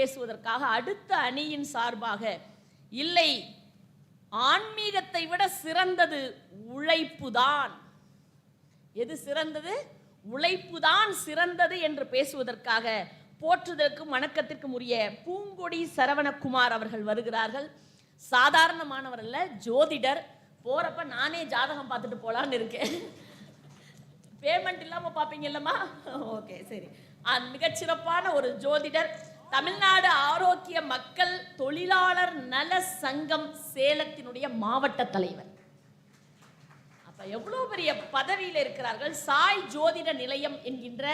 பேசுவதற்காக அடுத்த அணியின் சார்பாக இல்லை ஆன்மீகத்தை விட சிறந்தது உழைப்புதான். எது சிறந்தது? உழைப்புதான் சிறந்தது என்று பேசுவதற்காக போற்றுதலுக்கும் வணக்கத்திற்கும் உரிய பூங்கொடி சரவணகுமார் அவர்கள் வருகிறார்கள். சாதாரணமானவர் அல்ல ஜோதிடர். போறப்ப நானே ஜாதகம் பார்த்துட்டு போலான்னு இருக்கேன். பேமெண்ட் இல்லாம பாப்பீங்கல்லம்மா ஓகே சரி. மிகச்சிறப்பான ஒரு ஜோதிடர். தமிழ்நாடு ஆரோக்கிய மக்கள் தொழிலாளர் நல சங்கம் சேலத்தினுடைய மாவட்ட தலைவர். அப்ப எவ்வளவு பெரிய பதவியில் இருக்கிறார்கள்? சாய் ஜோதிட நிலையம் என்கின்ற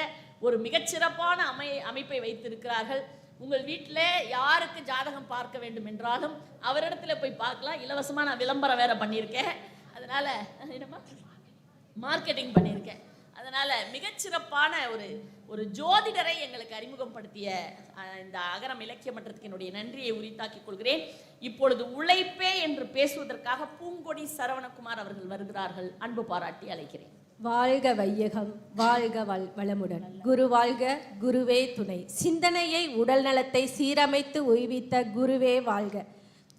ஒரு மிகச்சிறப்பான அமை அமைப்பை வைத்திருக்கிறார்கள். உங்கள் வீட்டில் யாருக்கு ஜாதகம் பார்க்க வேண்டும் என்றாலும் அவரிடத்துல போய் பார்க்கலாம். இலவசமாக நான் விளம்பரம் வேற பண்ணியிருக்கேன். அதனால என்னமா மார்க்கெட்டிங் பண்ணியிருக்கேன். அதனால் மிகச்சிறப்பான ஒரு ஒரு ஜோதிடரை எங்களுக்கு அறிமுகப்படுத்திய இந்த அகரம் இலக்கிய மன்றத்துக்கு என்னுடைய நன்றியை உரித்தாக்கிக் கொள்கிறேன். இப்பொழுது உழைப்பே என்று பேசுவதற்காக பூங்கொடி சரவணகுமார் அவர்கள் வருகிறார்கள். அன்பு பாராட்டி அழைக்கிறேன். வாழ்க வையகம் வாழ்க வள் வளமுடன். குரு வாழ்க குருவே துணை. சிந்தனையை உடல் நலத்தை சீரமைத்து உய்வித்த குருவே வாழ்க.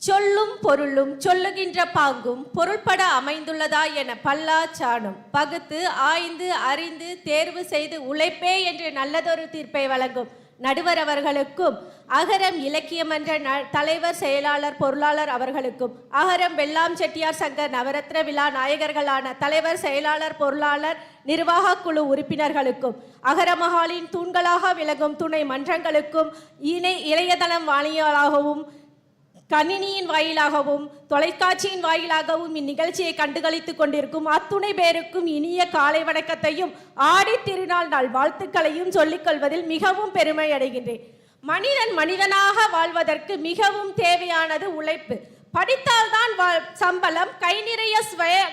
சொல்லும் பொருளும் சொல்லுகின்ற பாங்கும் பொருள்பட அமைந்துள்ளதா என பல்லா சாணும் பகுத்து ஆய்ந்து அறிந்து தேர்வு செய்து உழைப்பே என்று நல்லதொரு தீர்ப்பை வழங்கும் நடுவர் அவர்களுக்கும் அகரம் இலக்கியம் என்ற ந- தலைவர் செயலாளர் பொருளாளர் அவர்களுக்கும் அகரம் வெள்ளாம் செட்டியார் சங்க நவரத்ன விழா நாயகர்களான தலைவர் செயலாளர் பொருளாளர் நிர்வாக குழு உறுப்பினர்களுக்கும் அகரமஹாலின் தூண்களாக விளங்கும் துணை மன்றங்களுக்கும் இணை இளையதளம் வாணியாளாகவும் கணினியின் வாயிலாகவும் தொலைக்காட்சியின் வாயிலாகவும் இந்நிகழ்ச்சியை கண்டுகளித்துக் கொண்டிருக்கும் அத்துணை பேருக்கும் இனிய காலை வணக்கத்தையும் ஆடி திருநாள் நாள் வாழ்த்துக்களையும் சொல்லிக் கொள்வதில் மிகவும் பெருமை அடைகின்றேன். மனிதன் மனிதனாக வாழ்வதற்கு மிகவும் தேவையானது உழைப்பு. படித்தால்தான் வா- சம்பளம். கை நிறைய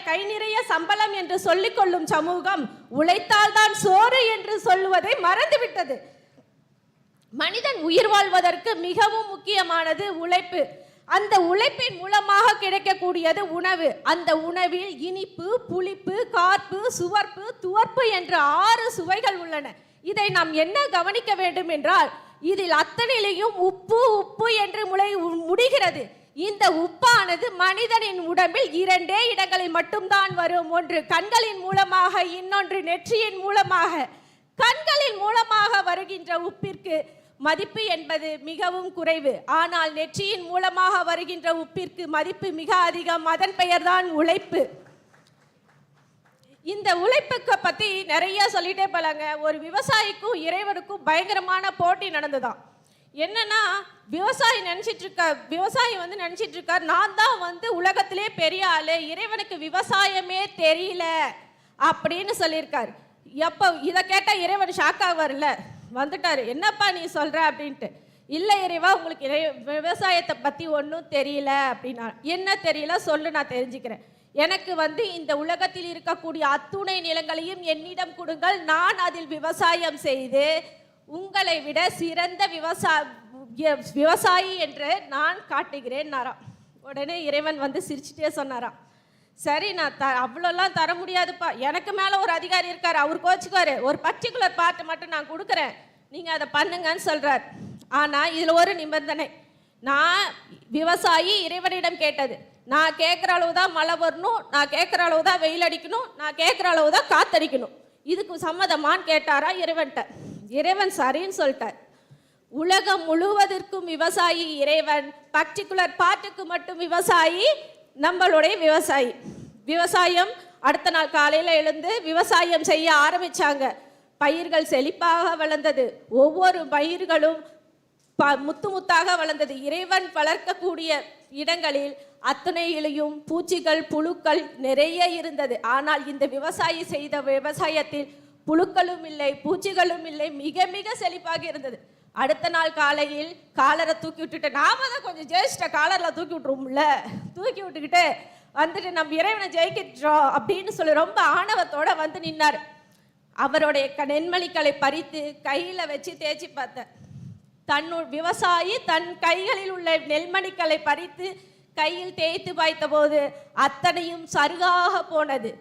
கை நிறைய சம்பளம் என்று சொல்லிக்கொள்ளும் சமூகம் உழைத்தால்தான் சோறு என்று சொல்லுவதை மறந்துவிட்டது. மனிதன் உயிர் வாழ்வதற்கு மிகவும் முக்கியமானது உழைப்பு. அந்த உழைப்பின் மூலமாக கிடைக்கக்கூடியது உணவு. அந்த உணவில் இனிப்பு புளிப்பு கார்ப்பு சுவர்ப்பு துவர்ப்பு என்ற ஆறு சுவைகள் உள்ளன. இதை நாம் என்ன கவனிக்க வேண்டும் என்றால் இதில் அத்தனையிலையும் உப்பு உப்பு என்று முளை முடிகிறது. இந்த உப்பானது மனிதனின் உடம்பில் இரண்டே இடங்களில் மட்டும்தான் வரும். ஒன்று கண்களின் மூலமாக இன்னொன்று நெற்றியின் மூலமாக. கண்களின் மூலமாக வருகின்ற உப்பிற்கு மதிப்பு என்பது மிகவும் குறைவு. ஆனால் நெற்றியின் மூலமாக வருகின்ற உப்பிற்கு மதிப்பு மிக அதிகம். அதன் பெயர்தான் உழைப்பு. இந்த உழைப்புக்கு பத்தி நிறைய சொல்லிட்டே போலாங்க. ஒரு விவசாயிக்கும் இறைவனுக்கும் பயங்கரமான போட்டி நடந்ததாம் என்னன்னா விவசாயி நினைச்சிட்டு இருக்க விவசாயி வந்து நினைச்சிட்டு இருக்கார் நான் தான் வந்து உலகத்திலே பெரிய ஆளு. இறைவனுக்கு விவசாயமே தெரியல. அப்படின்னு சொல்லியிருக்கார். எப்போ இதை கேட்டால் இறைவன் ஷாக் ஆவார்ல? வந்துட்டாரு. என்னப்பா நீ சொல்கிற அப்படின்ட்டு. இல்லை இறைவா உங்களுக்கு இறை விவசாயத்தை பற்றி ஒன்றும் தெரியல. அப்படின்னா என்ன தெரியல? சொல்லு நான் தெரிஞ்சுக்கிறேன். எனக்கு வந்து இந்த உலகத்தில் இருக்கக்கூடிய அத்துணை நிலங்களையும் என்னிடம் கொடுங்கள். நான் அதில் விவசாயம் செய்து உங்களை விட சிறந்த விவசாய விவசாயி என்று நான் காட்டுகிறேன் நாராம் உடனே இறைவன் வந்து சிரிச்சுட்டே சொன்னாராம். சரி நான் த அவ்வளோலாம் தர முடியாதுப்பா. எனக்கு மேலே ஒரு அதிகாரி இருக்கார். அவர் கோச்சுக்குவார். ஒரு பர்டிகுலர் பார்ட்டு மட்டும் நான் கொடுக்குறேன். நீங்கள் அதை பண்ணுங்கன்னு சொல்கிறார் ஆனால் இதில் ஒரு நிபந்தனை. நான் விவசாயி இறைவனிடம் கேட்டது. நான் கேட்குற அளவு தான் மழை வரணும். நான் கேட்குற அளவு தான் வெயில் அடிக்கணும். நான் கேட்குற அளவு தான் காத்தடிக்கணும். இதுக்கு சம்மதமான்னு கேட்டாரா இறைவன்கிட்ட இறைவன் சரின்னு சொல்லிட்டார். உலகம் முழுவதற்கும் விவசாயி இறைவன். பர்டிகுலர் பார்ட்டுக்கு மட்டும் விவசாயி நம்மளுடைய விவசாயி. விவசாயம் அடுத்த நாள் காலையில் எழுந்து விவசாயம் செய்ய ஆரம்பித்தாங்க பயிர்கள் செழிப்பாக வளர்ந்தது. ஒவ்வொரு பயிர்களும் ப முத்து முத்தாக வளர்ந்தது. இறைவன் வளர்க்கக்கூடிய இடங்களில் அத்தனையிலையும் பூச்சிகள் புழுக்கள் நிறைய இருந்தது. ஆனால் இந்த விவசாயி செய்த விவசாயத்தில் புழுக்களும் இல்லை பூச்சிகளும் இல்லை மிக மிக செழிப்பாக இருந்தது. அடுத்த நாள் காலையில் காலரை தூக்கி விட்டுட்டு நாம தான் கொஞ்சம் ஜெயிச்சிட்ட காலரில் தூக்கி விட்டுருவோம்ல. தூக்கி விட்டுக்கிட்டு வந்துட்டு நம்ம இறைவனை ஜெயிக்கிட்டோம் அப்படின்னு சொல்லி ரொம்ப ஆணவத்தோட வந்து நின்னார். அவருடைய க நென்மணிகளை பறித்து கையில் வச்சு தேய்ச்சி பார்த்தேன். தன்னு விவசாயி தன் கைகளில் உள்ள நெல்மணிகளை பறித்து கையில் தேய்த்து பாய்த்த போது அத்தனையும் சருகாக போனது.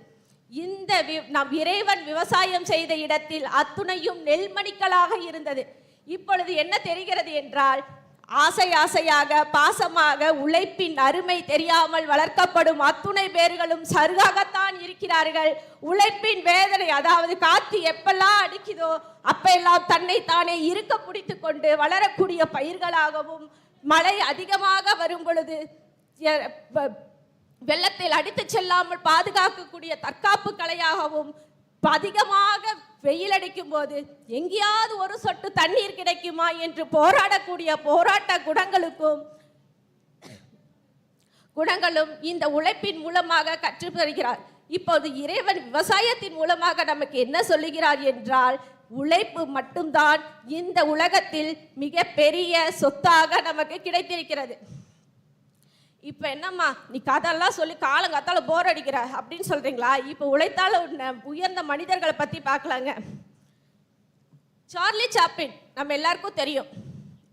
இந்த வி- நம் இறைவன் விவசாயம் செய்த இடத்தில் அத்துணையும் நெல்மணிக்களாக இருந்தது. இப்பொழுது என்ன தெரிகிறது என்றால் ஆசை ஆசையாக பாசமாக உழைப்பின் அருமை தெரியாமல் வளர்க்கப்படும் அத்துணை பேர்களும் சருகாகத்தான் இருக்கிறார்கள். உழைப்பின் வேதனை அதாவது காத்து எப்பெல்லாம் அடிக்குதோ அப்பெல்லாம் தன்னை தானே இருக்க பிடித்து கொண்டு வளரக்கூடிய பயிர்களாகவும் மழை அதிகமாக வரும் பொழுது வெள்ளத்தில் அடித்து செல்லாமல் பாதுகாக்கக்கூடிய தற்காப்பு கலையாகவும் அதிகமாக வெயில் அடிக்கும் போது எங்கேயாவது ஒரு சொட்டு தண்ணீர் கிடைக்குமா என்று போராடக்கூடிய போராட்ட குணங்களுக்கும் குணங்களும் இந்த உழைப்பின் மூலமாக கற்று தருகிறார் இப்போது இறைவன் விவசாயத்தின் மூலமாக நமக்கு என்ன சொல்லுகிறார் என்றால் உழைப்பு மட்டும்தான் இந்த உலகத்தில் மிக பெரிய சொத்தாக நமக்கு கிடைத்திருக்கிறது. இப்போ என்னம்மா நீ கதெல்லாம் சொல்லி காலங்காத்தால போர் அடிக்கிற அப்படின்னு சொல்றீங்களா? இப்போ உழைத்தால உன்ன- உயர்ந்த மனிதர்களை பத்தி பார்க்கலாங்க. சார்லி சாப்பின் நம்ம எல்லாருக்கும் தெரியும்.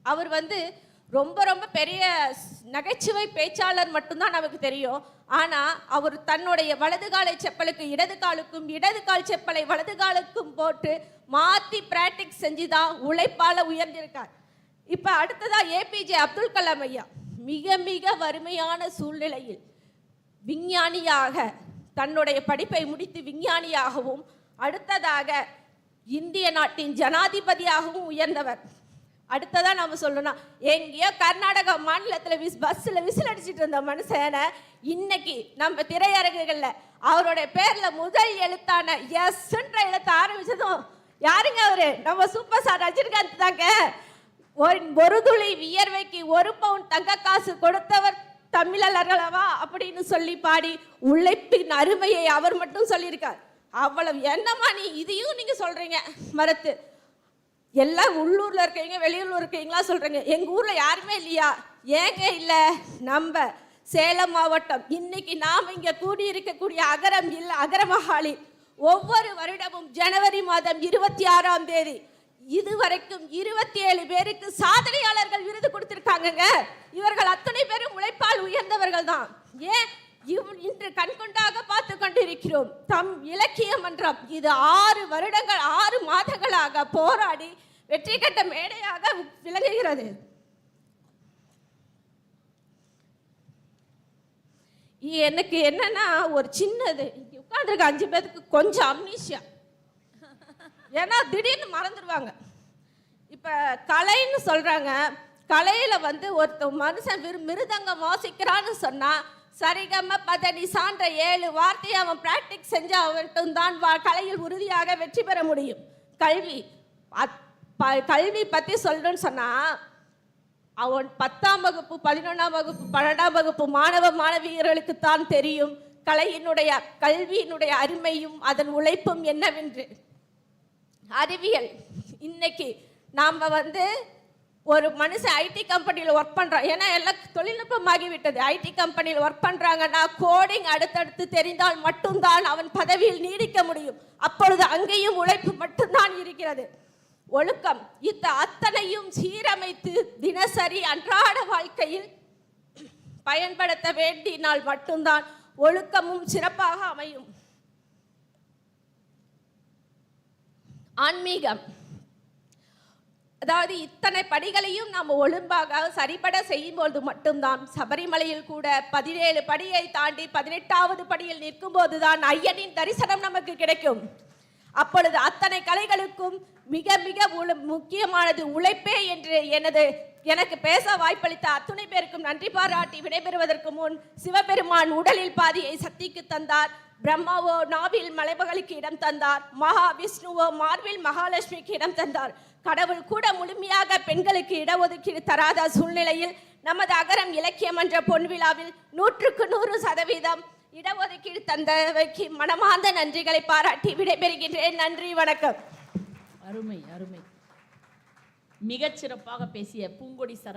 அவர் வந்து ரொம்ப ரொம்ப பெரிய நகைச்சுவை பேச்சாளர் மட்டும்தான் நமக்கு தெரியும். ஆனா அவர் தன்னுடைய வலது காலை செப்பலுக்கு இடது காலுக்கும் இடது கால் செப்பலை வலது காலுக்கும் போட்டு மாத்தி செஞ்சு செஞ்சுதான் உழைப்பால உயர்ந்திருக்கார். இப்ப அடுத்ததா ஏபிஜே அப்துல் கலாம் ஐயா. மிக மிக வறுமையான சூழ்நிலையில் விஞ்ஞானியாக தன்னுடைய படிப்பை முடித்து விஞ்ஞானியாகவும் அடுத்ததாக இந்திய நாட்டின் ஜனாதிபதியாகவும் உயர்ந்தவர். அடுத்ததாக நம்ம சொல்லணும் எங்கேயோ கர்நாடகா மாநிலத்தில் விஸ் பஸ்ஸில் விசில் அடிச்சிட்டு இருந்த மனுஷனை இன்னைக்கு நம்ம திரையரங்குகளில் அவருடைய பேரில் முதல் எழுத்தான எஸ்ன்ற எழுத்த ஆரம்பித்ததும் யாருங்க அவரு? நம்ம சூப்பர் ஸ்டார் ரஜினிகாந்த் தாங்க. ஒரு ஒரு துளி வியர்வைக்கு ஒரு பவுன் தங்க காசு கொடுத்தவர் தமிழர்களவா அப்படின்னு சொல்லி பாடி உழைப்பின் அருமையை அவர் மட்டும் சொல்லியிருக்கார். அவ்வளவு என்னம்மா நீ இதையும் நீங்க சொல்றீங்க? மறுத்து எல்லாம் உள்ளூர்ல இருக்கீங்க வெளியூர்ல இருக்கீங்களா சொல்றீங்க. எங்க ஊர்ல யாருமே இல்லையா? ஏங்க இல்ல? நம்ம சேலம் மாவட்டம். இன்னைக்கு நாம் இங்க கூடி இருக்கக்கூடிய அகரம் இல்ல அகரமஹாலி ஒவ்வொரு வருடமும் ஜனவரி மாதம் இருபத்தி ஆறாம் தேதி இதுவரைக்கும் இருபத்தி ஏழு பேருக்கு சாதனையாளர்கள் விருது கொடுத்திருக்காங்கங்க. இவர்கள் அத்தனை பேரும் உழைப்பால் உயர்ந்தவர்கள் தான். ஏன்? இன்று கண்கொண்டாக பார்த்து கொண்டிருக்கிறோம். தம் இலக்கிய மன்றம் இது ஆறு வருடங்கள் ஆறு மாதங்களாக போராடி வெற்றி கட்ட மேடையாக விளங்குகிறது. எனக்கு என்னன்னா ஒரு சின்னது உட்காந்துருக்க அஞ்சு பேருக்கு கொஞ்சம் அம்னீஷியா ஏன்னா திடீர்னு மறந்துடுவாங்க இப்போ கலைன்னு சொல்கிறாங்க கலையில் வந்து ஒருத்த மனுஷன் விரு மிருதங்கம் வாசிக்கிறான்னு சொன்னால் சரிகம பதனி சான்ற ஏழு வார்த்தையை அவன் ப்ராக்டிஸ் செஞ்சால் அவன் தான் வா கலையில் உறுதியாக வெற்றி பெற முடியும். கல்வி ப- கல்வி பற்றி சொல்லணும்னு சொன்னால் அவன் பத்தாம் வகுப்பு பதினொன்றாம் வகுப்பு பன்னெண்டாம் வகுப்பு மாணவ மாணவியர்களுக்கு தான் தெரியும். கலையினுடைய கல்வியினுடைய அருமையும் அதன் உழைப்பும் என்னவென்று. அறிவியல். இன்னைக்கு நாம் வந்து ஒரு மனுஷன் ஐடி கம்பெனியில் ஒர்க் பண்ணுறான் ஏன்னா எல்லாம் தொழில்நுட்பம் ஆகிவிட்டது ஐடி கம்பெனியில் ஒர்க் பண்ணுறாங்கன்னா கோடிங் அடுத்தடுத்து தெரிந்தால் மட்டும்தான் அவன் பதவியில் நீடிக்க முடியும். அப்பொழுது அங்கேயும் உழைப்பு மட்டும்தான் இருக்கிறது. ஒழுக்கம். இத்த அத்தனையும் சீரமைத்து தினசரி அன்றாட வாழ்க்கையில் பயன்படுத்த வேண்டினால் மட்டும்தான் ஒழுக்கமும் சிறப்பாக அமையும். ஆன்மீகம். அதாவது இத்தனை படிகளையும் நாம் ஒழுங்காக சரிபட செய்யும்போது மட்டும்தான் சபரிமலையில் கூட பதினேழு படியை தாண்டி பதினெட்டாவது படியில் நிற்கும் போதுதான் ஐயனின் தரிசனம் நமக்கு கிடைக்கும். அப்பொழுது அத்தனை கலைகளுக்கும் மிக மிக முக்கியமானது உழைப்பே என்று எனது எனக்கு பேச வாய்ப்பளித்த அத்துணை பேருக்கும் நன்றி பாராட்டி விடைபெறுவதற்கு முன் சிவபெருமான் உடலில் பாதியை சக்திக்கு தந்தார். பிரம்மாவோ நாவில் மலைமகளுக்கு இடம் தந்தார். மகா விஷ்ணுவோ மார்பில் மகாலட்சுமிக்கு இடம் தந்தார். கடவுள் கூட முழுமையாக பெண்களுக்கு இடஒதுக்கீடு தராத சூழ்நிலையில் நமது அகரம் இலக்கியம் என்ற பொன்விழாவில் நூற்றுக்கு நூறு சதவீதம் இடஒதுக்கீடு தந்தவைக்கு மனமார்ந்த நன்றிகளை பாராட்டி விடைபெறுகின்றேன். நன்றி வணக்கம். அருமை அருமை. மிகச் சிறப்பாக பேசிய பூங்கொடி சர